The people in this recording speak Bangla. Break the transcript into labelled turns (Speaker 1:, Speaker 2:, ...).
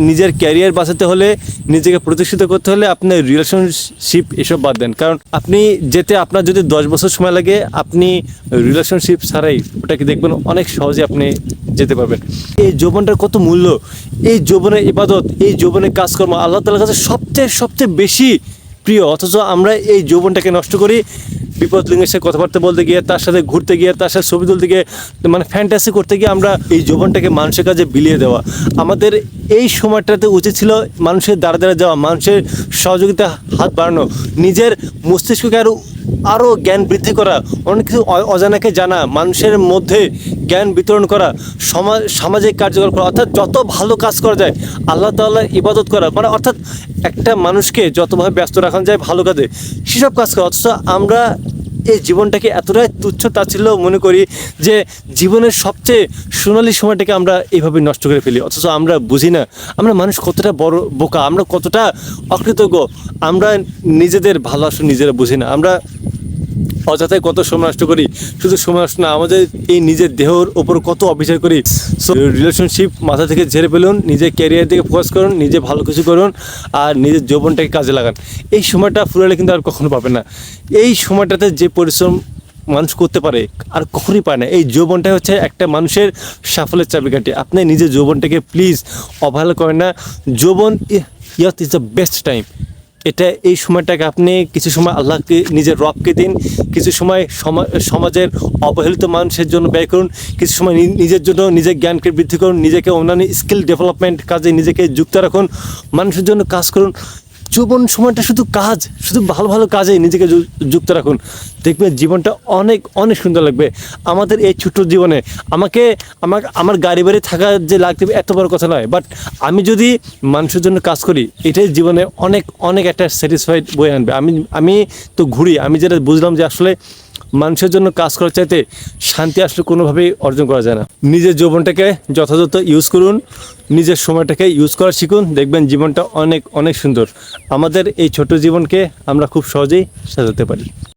Speaker 1: নিজের ক্যারিয়ার বাঁচাতে হলে, নিজেকে প্রতিষ্ঠিত করতে হলে আপনার রিলেশনশিপ এসব বাদ দেন। কারণ আপনি যেতে, আপনার যদি দশ বছর সময় লাগে, আপনি রিলেশনশিপ ছাড়াই ওটাকে দেখবেন অনেক সহজে আপনি যেতে পারবেন। এই যৌবনটার কত মূল্য? এই যৌবনের ইবাদত, এই যৌবনের কাজকর্ম আল্লাহ তালার কাছে সবচেয়ে সবচেয়ে বেশি প্রিয়। অথচ আমরা এই যৌবনটাকে নষ্ট করি। বিপদ লিঙ্গের সাথে কথাবার্তা বলতে গিয়ে, তার সাথে ঘুরতে গিয়ে, তার সাথে ছবি তুলতে গিয়ে মানে ফ্যান্টাসি করতে গিয়ে আমরা এই জীবনটাকে মানুষের কাছে বিলিয়ে দেওয়া। আমাদের এই সময়টাতে উচিত ছিল মানুষের দ্বারা দ্বারা যাওয়া, মানুষের সহযোগিতা হাত বাড়ানো, নিজের মস্তিষ্ককে আরও আরও জ্ঞান বৃদ্ধি করা অনেক কিছু অজানাকে জানা, মানুষের মধ্যে জ্ঞান বিতরণ করা, সমাজ, সামাজিক কার্যকর করা, অর্থাৎ যত ভালো কাজ করা যায়, আল্লাহ তাল্লাহ ইবাদত করা মানে অর্থাৎ একটা মানুষকে যতভাবে ব্যস্ত রাখানো যায় ভালো কাজে, সেসব কাজ করা। অথচ আমরা এই জীবনটাকে এতটাই তুচ্ছ তাচ্ছিল্য মনে করি যে জীবনের সবচেয়ে সোনালি সময়টাকে আমরা এইভাবে নষ্ট করে ফেলি। অথচ আমরা বুঝি না, আমরা মানুষ কতটা বড় বোকা, আমরা কতটা অকৃতজ্ঞ, আমরা নিজেদের ভালোবাসা নিজেরা বুঝি না। আমরা অযথায় কত সময় নষ্ট করি, শুধু সময় নষ্ট না, আমাদের এই নিজের দেহর ওপর কত অবিচার করি। সো রিলেশনশিপ মাথা থেকে ঝেড়ে ফেলুন, নিজের ক্যারিয়ার দিকে ফোকাস করুন, নিজে ভালো কিছু করুন, আর নিজের যৌবনটাকে কাজে লাগান। এই সময়টা ফুরালে কিন্তু আর কখনো পাবে না। এই সময়টাতে যে পরিশ্রম মানুষ করতে পারে, আর কখনই পায় না। এই যৌবনটাই হচ্ছে একটা মানুষের সাফল্যের চাবিকাঠি। আপনি নিজের যৌবনটাকে প্লিজ অবহেলা করেন না। যৌবন ইয়াত ইজ দ্য বেস্ট টাইম এটা এই সময়টাকে আপনি কিছু সময় আল্লাহকে, নিজের রবকে দিন, কিছু সময় সমা- সমাজের অবহেলিত মানুষের জন্য ব্যয় করুন, কিছু সময় নিজের জন্য নিজের জ্ঞানকে বৃদ্ধি করুন, নিজেকে অন্যান্য স্কিল ডেভেলপমেন্ট কাজে নিজেকে যুক্ত রাখুন, মানুষের জন্য কাজ করুন। যৌবন সময়টা শুধু কাজ, শুধু ভালো ভালো কাজে নিজেকে যুক্ত রাখুন। দেখবেন জীবনটা অনেক অনেক সুন্দর লাগবে। আমাদের এই ছোট্ট জীবনে আমাকে, আমার আমার গাড়ি বাড়ি থাকা যে লাগতে এত বড় কথা নয় বাট আমি যদি মানুষের জন্য কাজ করি, এটাই জীবনে অনেক অনেক একটা স্যাটিসফাইড বয়ে আনবে। আমি আমি তো ঘুরি, আমি যেটা বুঝলাম যে আসলে মানুষের জন্য কাজ করার চাইতে শান্তি আসলে কোনোভাবেই অর্জন করা যায় না। নিজের জীবনটাকে যথাযথ ইউজ করুন, নিজের সময়টাকে ইউজ করা শিখুন, দেখবেন জীবনটা অনেক অনেক সুন্দর। আমাদের এই ছোট জীবনকে আমরা খুব সহজেই সাজাতে পারি।